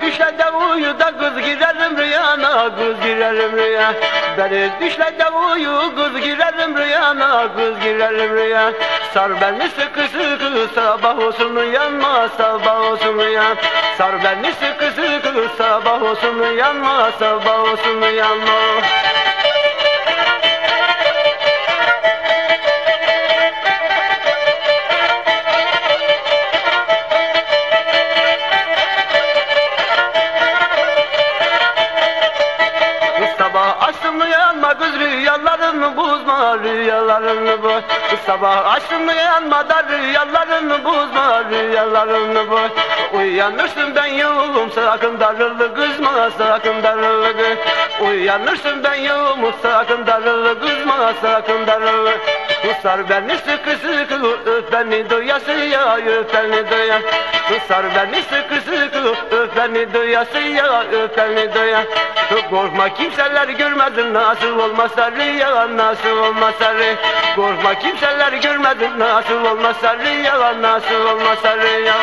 düşle uyu da kız girerim rüyana kız girerim rüya. Beni düşle uyu kız girerim rüyana kız girerim rüya. Sar beni sıkı sıkı sabah olsun uyanma sabah olsun uyan. Sar beni sıkı sıkı sabah olsun uyanma sabah olsun uyanma. Rüyalarını bozma rüyalarını boz Bu. Sabah açtım uyanma da rüyalarını bozma rüyalarını boz Uyanırsın ben yoğum sakın darılı kızma sakın darılı Uyanırsın ben yoğum sakın darılı kızma sakın darılı Sar beni sıkı sıkı öp beni doyasıya öp beni doya Sar beni sıkı sıkı öp beni doyasıya öp beni doya Korkma kimseler görmedin nasıl olmazsa rüya nasıl olmazsa rüya. Korkma kimseler görmedin nasıl olmazsa rüya nasıl olmazsa rüya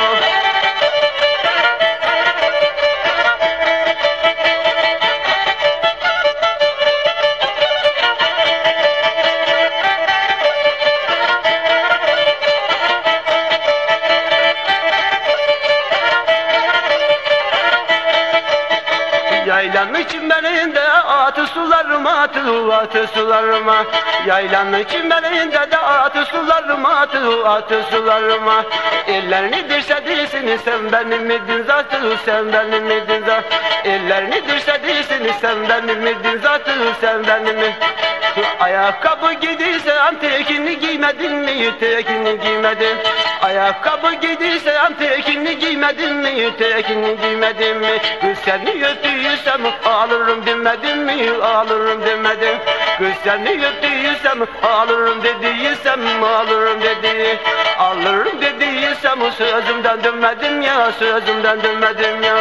Yaylanın çimlerinde atı sularım atı atı sularıma. Yaylanın çimlerinde de atı sularım atı atı sularıma. Ellerini dirse dilsini sen benim idin zatı sen benim idin zatı? Ellerini dirse dilsini sen benim idin zatı sen benim idin Ayakkabı giydiysen tekini giymedin mi? Tekini giymedin. Ayakkabı giydiysen tekini giymedin mi? Tekini giymedin mi? Kız seni öptüysem alırım demedim mi? Alırım demedim Kız seni öptüysem alırım dediysem alırım dedi. Alırım dediysem sözümden dönmedim ya sözümden dönmedim ya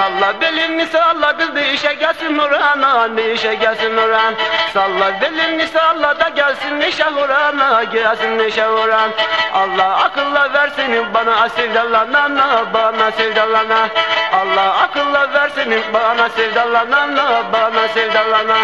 Salla belini salla kız bir işe gelsin Nurhan'a bir işe gelsin Nurhan. Salla belini salla da gelsin işe Nurhan'a gelsin işe Nurhan. Allah akılla versin bana sevdalanana bana sevdalana Allah akılla versin bana sevdalanana bana sevdalana